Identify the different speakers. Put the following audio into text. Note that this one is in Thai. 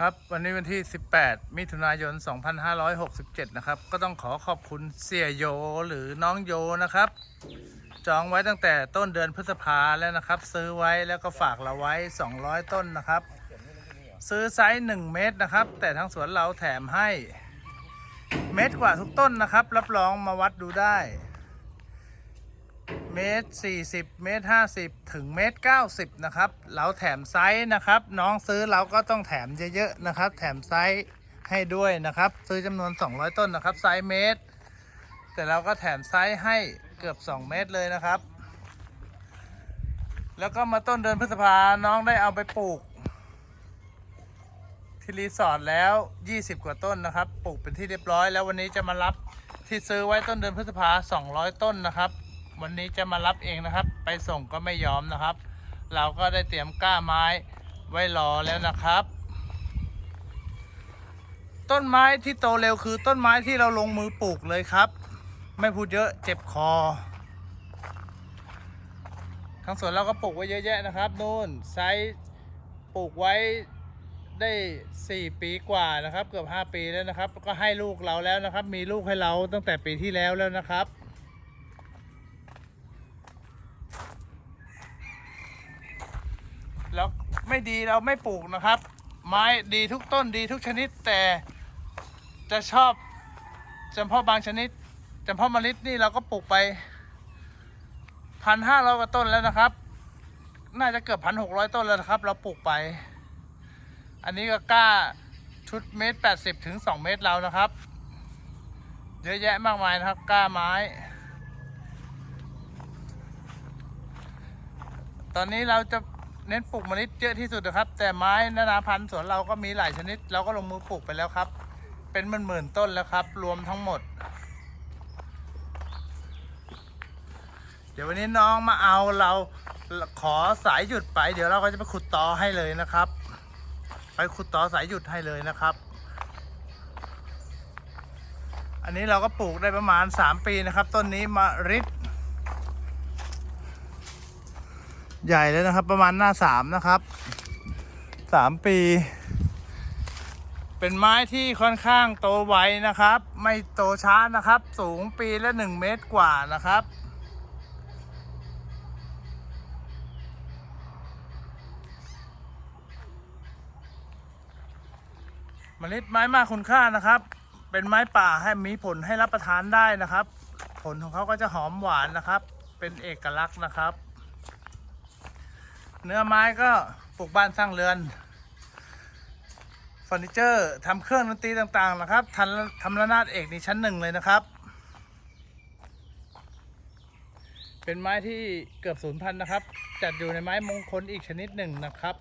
Speaker 1: ครับ วันนี้วันที่ 18 มิถุนายน 2567 นะครับ ก็ต้องขอขอบคุณเสียโยหรือน้องโยนะครับ จองไว้ตั้งแต่ต้นเดือนพฤษภาแล้วนะครับ ซื้อไว้แล้วก็ฝากเราไว้ 200 ต้นนะครับ ซื้อไซส์ 1 เมตรนะครับ แต่ทั้งสวนเราแถมให้ เมตรกว่าทุกต้นนะครับ รับรองมาวัดดูได้ เมตร40 เมตร 50 ถึงเมตร 90 นะครับ เราแถมไซส์นะครับ น้องซื้อเราก็ต้องแถมเยอะๆนะครับ แถมไซส์ให้ด้วยนะครับ ซื้อจำนวน 200 ต้นนะครับ ไซส์เมตร แต่เราก็แถมไซส์ให้เกือบ 2 เมตรเลยนะครับ แล้วก็มาต้นเดือนพฤษภาน้องได้เอาไปปลูก ที่รีสอร์ทแล้ว 20 กว่าต้นนะครับ ปลูกเป็นที่เรียบร้อย แล้ววันนี้จะมารับที่ซื้อไว้ต้นเดือนพฤษภา200 ต้นนะครับ วันนี้จะมารับเองนะครับ ไปส่งก็ไม่ยอมนะครับ เราก็ได้เตรียมก้าไม้ไว้รอแล้วนะครับ ต้นไม้ที่โตเร็วคือต้นไม้ที่เราลงมือปลูกเลยครับ ไม่พูดเยอะเจ็บคอทั้งสวนเราก็ปลูกไว้เยอะแยะนะครับนู่นไซส์ปลูกไว้ได้ 4 ปีกว่านะครับ เกือบ 5 ปีแล้วนะครับ ก็ให้ลูกเราแล้วนะครับ มีลูกให้เราตั้งแต่ปีที่แล้วแล้วนะครับ แล้ว ไม่ดีเราไม่ปลูกนะครับ ไม้ดีทุกต้นดีทุกชนิดแต่จะชอบจำเพาะบางชนิดจำเพาะมะลินี่เราก็ปลูกไปพันห้าร้อยกว่าต้นแล้วนะครับ น่าจะเกือบพันหกร้อยต้นแล้วนะครับ เราปลูกไป อันนี้ก็กล้าชุดเมตรแปดสิบถึงสองเมตรเรานะครับ เยอะแยะมากมายนะครับกล้าไม้ ตอนนี้เราจะ เน้นปลูกเมล็ดเยอะที่สุดนะครับ แต่ไม้นานาพันธุ์สวนเราก็มีหลายชนิด เราก็ลงมือปลูกไปแล้วครับ เป็นหมื่นๆต้นแล้วครับ รวมทั้งหมด เดี๋ยววันนี้น้องมาเอาเราขอสายหยุดไป เดี๋ยวเราก็จะไปขุดตอให้เลยนะครับ ไปขุดตอสายหยุดให้เลยนะครับ อันนี้เราก็ปลูกได้ประมาณ 3 ปีนะครับ ต้นนี้มาริด ใหญ่เลยนะครับ ประมาณหน้าสามนะครับสามปี เป็นไม้ที่ค่อนข้างโตไวนะครับ ไม่โตช้านะครับ สูงปีละหนึ่งเมตรกว่านะครับเมล็ดไม้มากคุณค่านะครับ เป็นไม้ป่าให้มีผลให้รับประทานได้นะครับ ผลของเขาก็จะหอมหวานนะครับ เป็นเอกลักษณ์นะครับ เนื้อไม้ก็ปลูกบ้านสร้างเรือนเฟอร์นิเจอร์ทำเครื่องดนตรีต่างๆนะครับทำทำระนาดเอกในชั้นหนึ่งเลยนะครับ เป็นไม้ที่เกือบสูญพันธุ์นะครับ จัดอยู่ในไม้มงคลอีกชนิดหนึ่งนะครับ